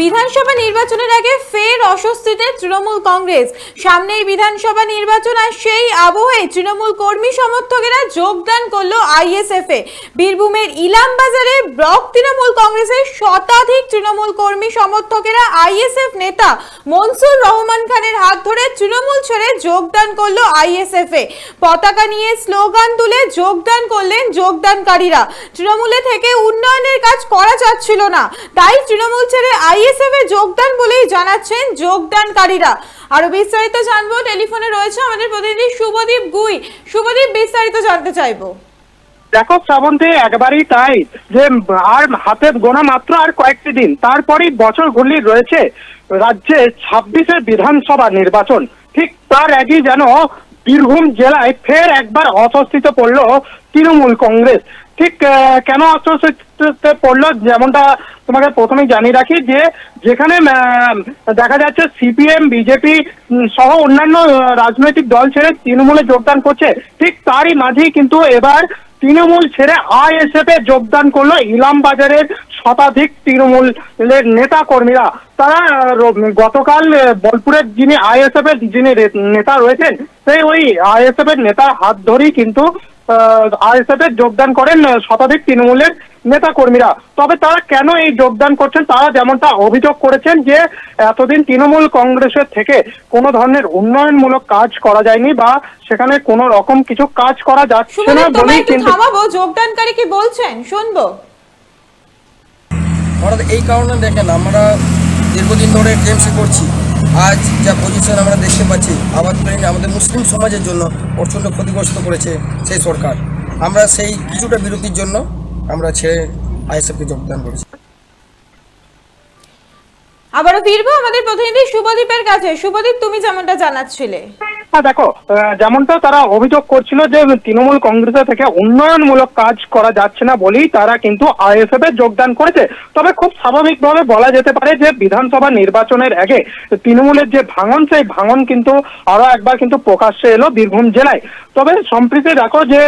বিধানসভা নির্বাচনের আগে ফের অস্বস্তিতে তৃণমূল কংগ্রেস। সামনেই বিধানসভা নির্বাচন আর সেই আবহে তৃণমূল কর্মী সমর্থকেরা যোগদান করল আইএসএফ এ বীরভূমের ইলাম বাজারে ব্লক তৃণমূল কংগ্রেসের শতাধিক তৃণমূল কর্মী সমর্থকেরা আইএসএফ নেতা মনসুর রহমান খানের হাত ধরে তৃণমূল ছেড়ে যোগদান করল আইএসএফ এ। পতাকা নিয়ে স্লোগান তুলে যোগদান করলেন যোগদানকারীরা। তৃণমূলে থেকে উন্নয়নের কাজ করা যাচ্ছিল না। তাই তৃণমূল ছেড়ে আইএসএফ এ যোগদান বলেই জানাচ্ছেন যোগদানকারীরা। আরও বিস্তারিত জানব, টেলিফোনে রয়েছে আমাদের প্রতিনিধি শুভদীপ গুই। শুভদীপ, বিস্তারিত জানতে চাইব। দেখো শ্রাবন্তী, একবারই তাই যে আর হাতে গোনা মাত্র আর কয়েকটি দিন। তারপরেই বছর ঘুরলি রয়েছে রাজ্যে ছাব্বিশের বিধানসভা নির্বাচন। ঠিক তার আগেই যেন বীরভূম জেলায় ফের একবার অস্বস্তিতে পড়ল তৃণমূল কংগ্রেস। ঠিক কেন অস্বস্তিতে পড়ল? যেমনটা তোমাকে প্রথমেই জানিয়ে রাখি যে যেখানে দেখা যাচ্ছে সিপিএম, বিজেপি সহ অন্যান্য রাজনৈতিক দল ছেড়ে তৃণমূলে যোগদান করছে, ঠিক তারই মাঝেই কিন্তু এবার তৃণমূল ছেড়ে আইএসএফ এ যোগদান করল ইলাম বাজারের শতাধিক তৃণমূলের নেতা কর্মীরা তারা গতকাল বোলপুরের যিনি আইএসএফ এর যিনি নেতা রয়েছেন, সেই ওই আইএসএফ এর নেতার হাত ধরেই কিন্তু আইএসএফ এ যোগদান করেন শতাধিক তৃণমূলের নেতা কর্মীরা তবে তারা কেন এই যোগদান করছেন? তারা যেমনটা অভিযোগ করেছেন যে এতদিন তৃণমূল কংগ্রেসের থেকে কোনো ধরনের উন্নয়নমূলক কাজ করা যায়নি বা সেখানে কোনো রকম কিছু কাজ করা যাচ্ছে না বলেই কিন্তু যোগদানকারী কি বলছেন? শুনব। এই কারণে দেখেন আমরা দীর্ঘদিন ধরে টিএমসি করছি। আজ যা পজিশন আমরা দেখতে পাচ্ছি, আবাদ প্রেমী আমাদের মুসলিম সমাজের জন্য প্রচণ্ড ক্ষতিগ্রস্ত করেছে সেই সরকার। আমরা সেই কিছুটা বিরতির জন্য আমরা ছেড়ে আইএসএফকে যোগদান করেছি। আবারও ফিরবো আমাদের প্রতিনিধি শুভদীপের কাছে। শুভদীপ, তুমি যেমনটা জানাচ্ছিলে। হ্যাঁ দেখো যেমনটা তারা অভিযোগ করছিল যে তৃণমূল কংগ্রেসের থেকে উন্নয়নমূলক কাজ করা যাচ্ছে না বলেই তারা কিন্তু আইএসএফ যোগদান করেছে। তবে খুব স্বাভাবিকভাবে বলা যেতে পারে যে বিধানসভা নির্বাচনের আগে তৃণমূলের যে ভাঙন, সেই ভাঙন কিন্তু আরও একবার কিন্তু প্রকাশ্যে এলো বীরভূম জেলায়। তবে সম্প্রীতি দেখো যে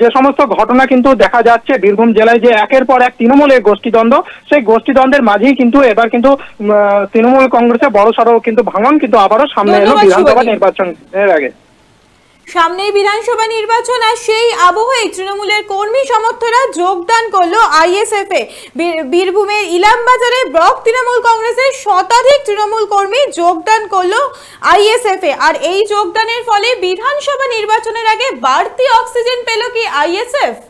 যে সমস্ত ঘটনা কিন্তু দেখা যাচ্ছে বীরভূম জেলায় যে একের পর এক তৃণমূলের গোষ্ঠীদ্বন্দ্ব, সেই গোষ্ঠীদ্বন্দ্বের মাঝেই কিন্তু এবার কিন্তু তৃণমূল কংগ্রেসে বড় সড়ো কিন্তু ভাঙন কিন্তু আবারও সামনে এলো বিধানসভা। নির্বাচনের আগে। সামনেই বিধানসভা নির্বাচন আর সেই আবহে তৃণমূলের কর্মী সমর্থকরা যোগদান করল আইএসএফ এ। বীর- বীরভূমের ইলামবাজারে ব্লক তৃণমূল কংগ্রেসের শতাধিক তৃণমূল কর্মী যোগদান করল আইএসএফ এ। আর এই যোগদানের ফলে বিধানসভা নির্বাচনের আগে বাড়তি অক্সিজেন পেল কি আইএসএফ?